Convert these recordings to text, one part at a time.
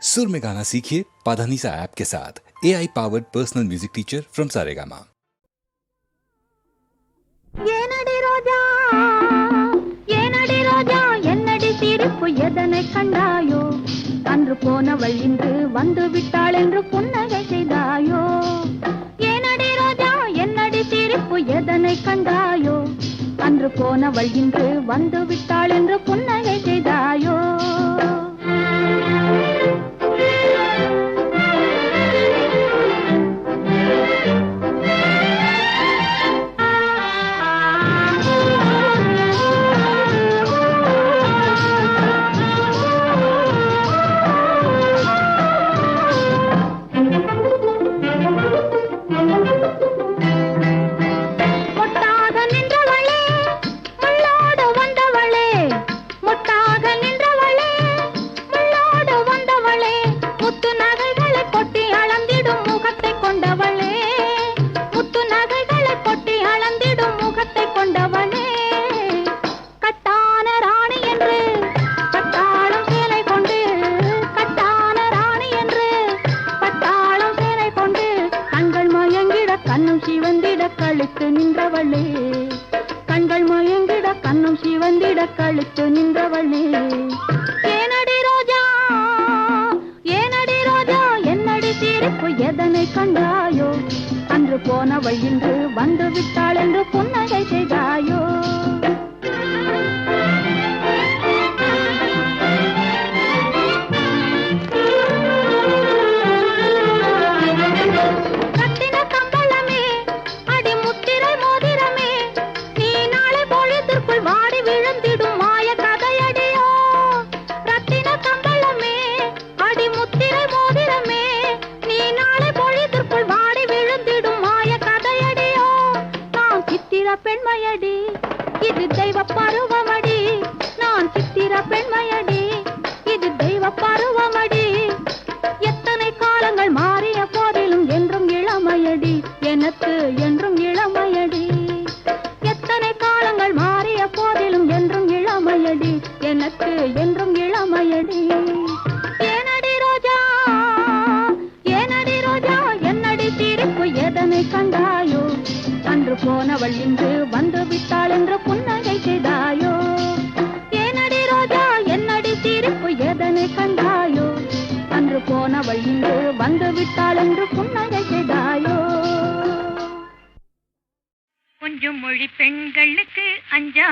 सुर में गाना सीखिए पाधानीसा ऐप के साथ A I powered personal music teacher from Saregama எதனை கண்டாயோ அன்று போனவள் இன்று வந்து விட்டாள் என்று புன்னகை செய்தாயோ ஏனடி ராஜா என்னடி சிரிப்பு எதனை கண்டாயோ அன்று போனவள் இன்று வந்து விட்டாள் என்று புன்னகை செய்தாயோ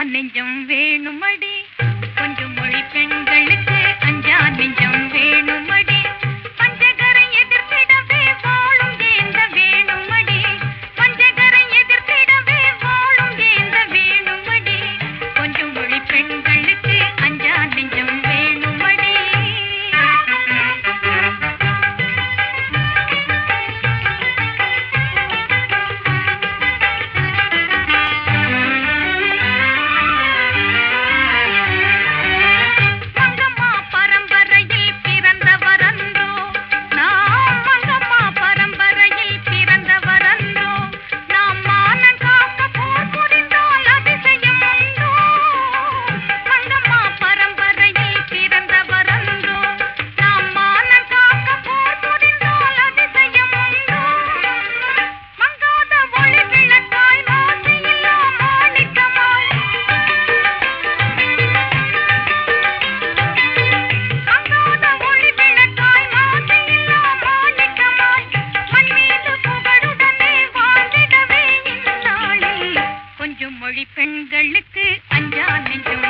நெஞ்சம் வேணுமடி. மொழி பெண்களுக்கு அஞ்சா நெஞ்சும்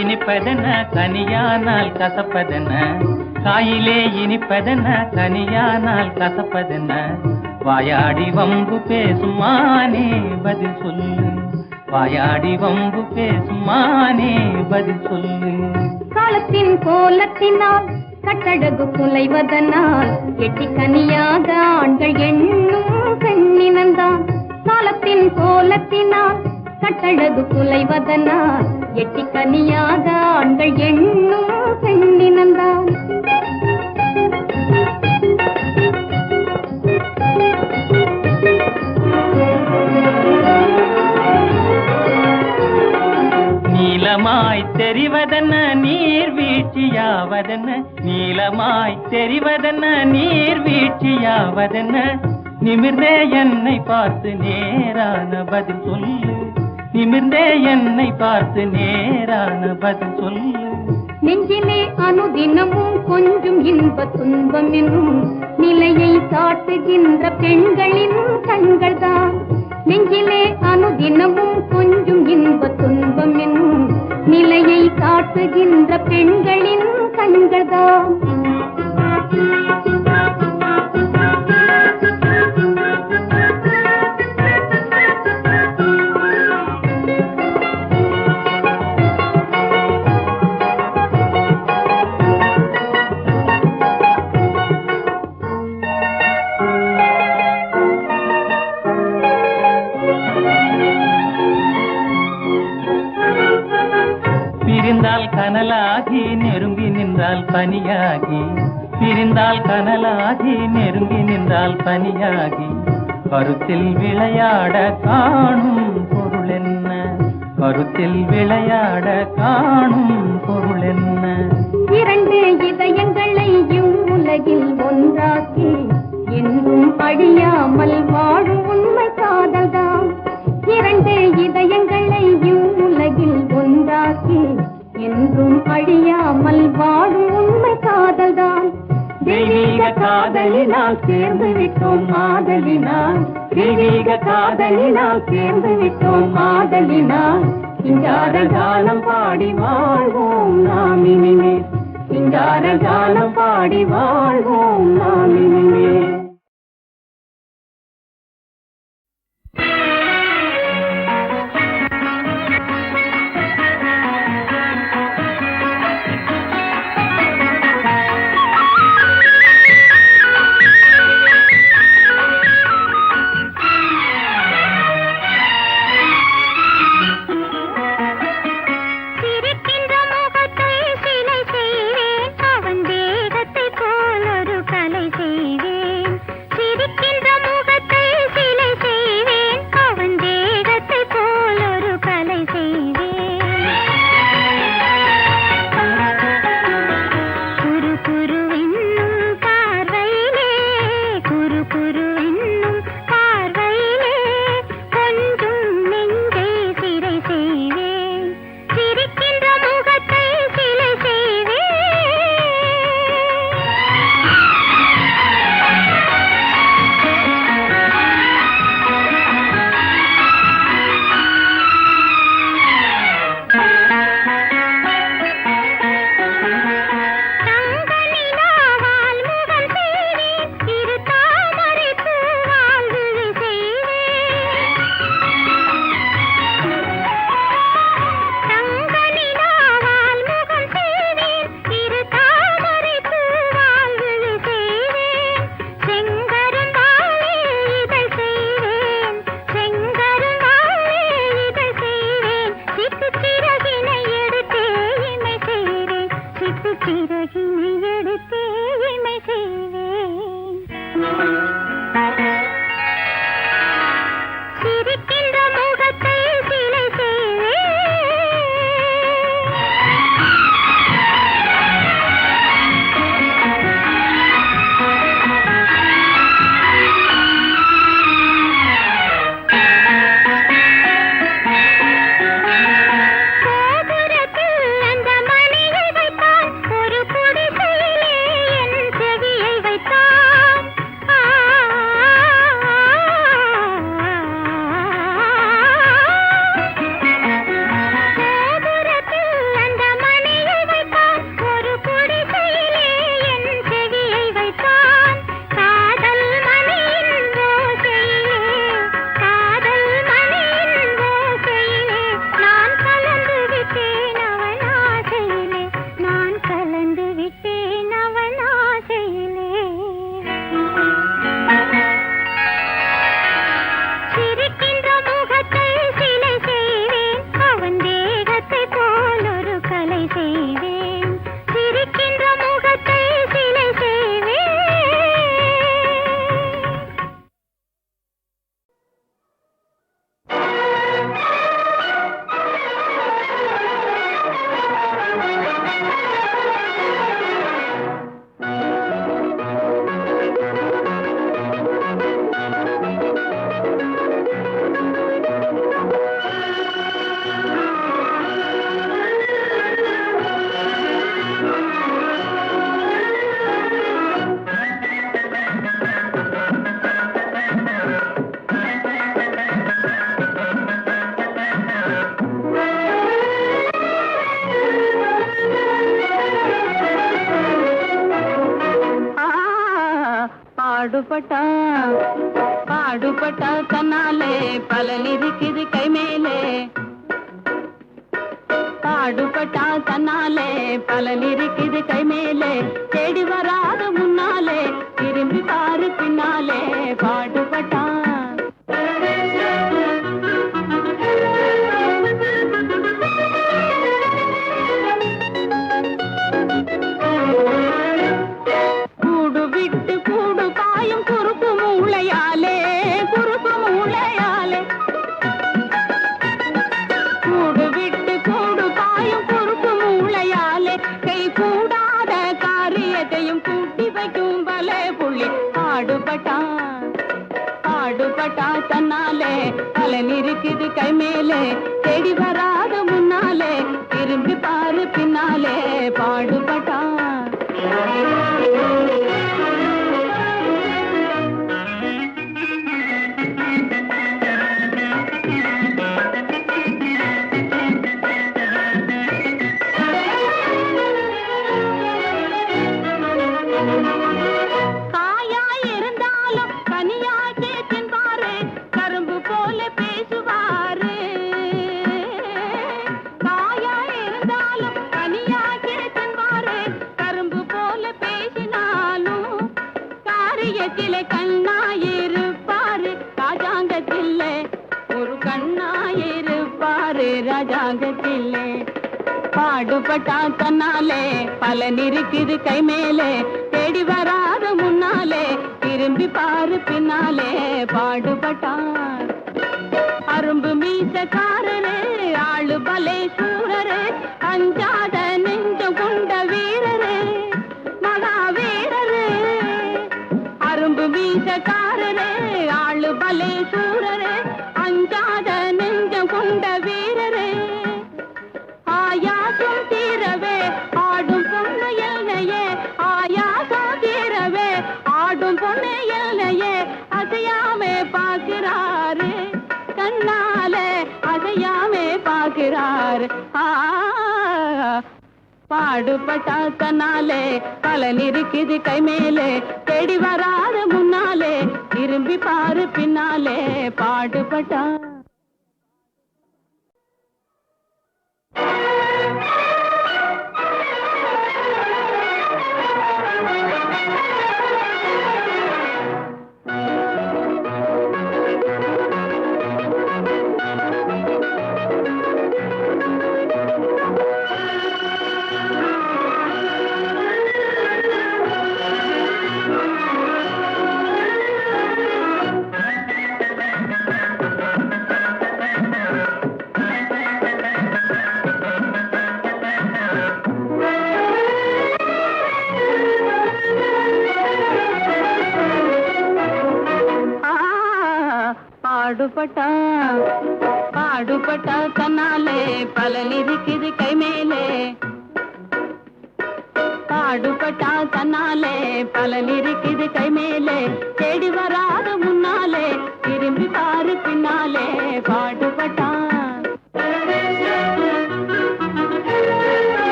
இனிப்பதென கனியானால் கசப்பதென காயிலே இனிப்பதென கனியானால் கசப்பதென வாயாடி வம்பு பேசுமானே பதில் சொல்லு. வாயாடி வம்பு பேசுமானே பதில் சொல்லு. காலத்தின் கோலத்தினால் கட்டடகு குலைவதனால் எட்டி கனியாக ஆண்கள் எண்ணும் பெண்ணினந்தான் காலத்தின் கோலத்தினால் கட்டழகு குலைவதனால் எட்டி கனியாக ஆண்கள் எண்ணும் பெண்ணினந்தான் நீலமாய் தெரிவதென்ன? நீர் வீழ்ச்சியாவதென்ன? நீலமாய் தெரிவதென்ன? நீர் வீழ்ச்சியாவதென்ன? நிமிர்ந்தே என்னை பார்த்து நேரான பதில் சொல்லு. நிமிர்ந்தே என்னை பார்த்து நேரான பதில் சொல்லு. நெஞ்சிலே அனுதினமும் கொஞ்சம் இன்ப துன்பம் என்னும் நிலையை காட்டுகின்ற பெண்களின் கண்கள் தான் நெஞ்சிலே அனுதினமும் கொஞ்சம் இன்ப துன்பம் என்னும் நிலையை காட்டுகின்ற பெண்களின் கண்கள் தான் நின்றால் பனியாகி பிரிந்தால் கனலாகி நெருங்கி நின்றால் பனியாகி கருத்தில் விளையாட காணும் பொருள் என்ன? கருத்தில் விளையாட காணும் பொருள் என்ன? இரண்டு இதயங்களை உலகில் ஒன்றாக்கி என்றும் அழியாமல் வாழும் உண்மை காதல்தான். இரண்டு இதயங்களை உலகில் ஒன்றாக்கி என்றும் அழியாமல் தெய்வீக காதலினால் சேர்ந்து விட்டோம் மாதலினால் தெய்வீக காதலினால் சேர்ந்து விட்டோம் மாதலினால் சிங்கார காலம் பாடி வாழ்வோம் நாம் இனிமே. சிங்கார காலம் பாடி வாழ்வோம் நாம் இனிமே. பாடுபட்டா பாடுபட்டா தன்னாலே பலன் இருக்குது கை மேலே பாடுபட்டா தன்னாலே பலன் இருக்குது கை மேலே தேடி வராத முன்னாலே திரும்பி பாரு பின்னாலே. பாடுபட்டா ಕಿದು ಕೈ ಮೇಲೆ ತೆಡಿ ಬರಾಗ அடிபட்டா தன்னாலே பலன் இருக்குது கை மேலே தேடி வராத முன்னாலே திரும்பி பாரு பின்னாலே பாடுபட்டான் அரும்பு மீசக்காரனே ஆளு பலேசு பார் பாடுபட்டாக்கனாலே பலன் இருக்குது கை மேலே தேடி வராத முன்னாலே திரும்பி பாரு பின்னாலே பாடுபட்டா.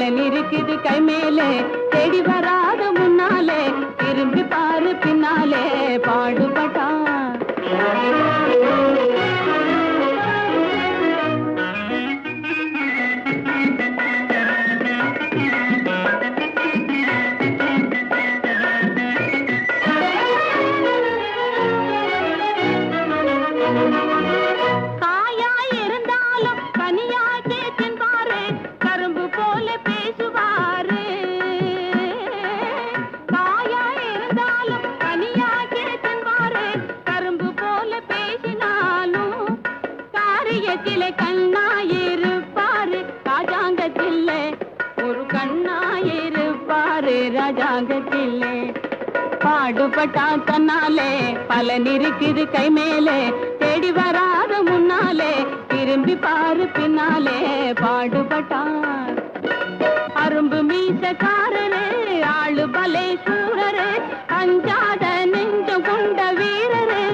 பலன் இருக்குது அடுபட்டா தன்னாலே பலன் இருக்குது கை மேலே. தேடி வராத முன்னாலே திரும்பி பாரு பின்னாலே. பாடுபட்டான் அரும்பு மீசக்காரரு ஆளு பலே சூரரு அஞ்சாத நெஞ்ச கொண்ட வீரரு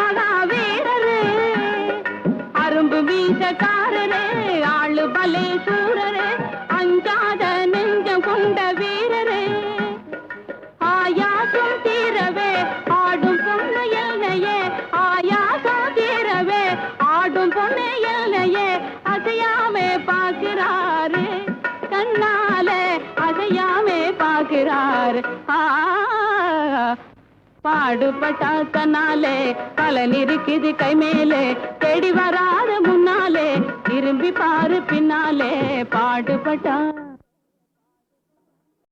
மகாவீரரு. அரும்பு மீசக்காரரு ஆளு பலே சூரரு அஞ்சாத நெஞ்ச கொண்ட வீரரு. பாடுபட்டாத்தனாலே பலன் இருக்குது கை மேலே தேடி வராத முன்னாலே திரும்பி பாரு பின்னாலே பாடுபட்டா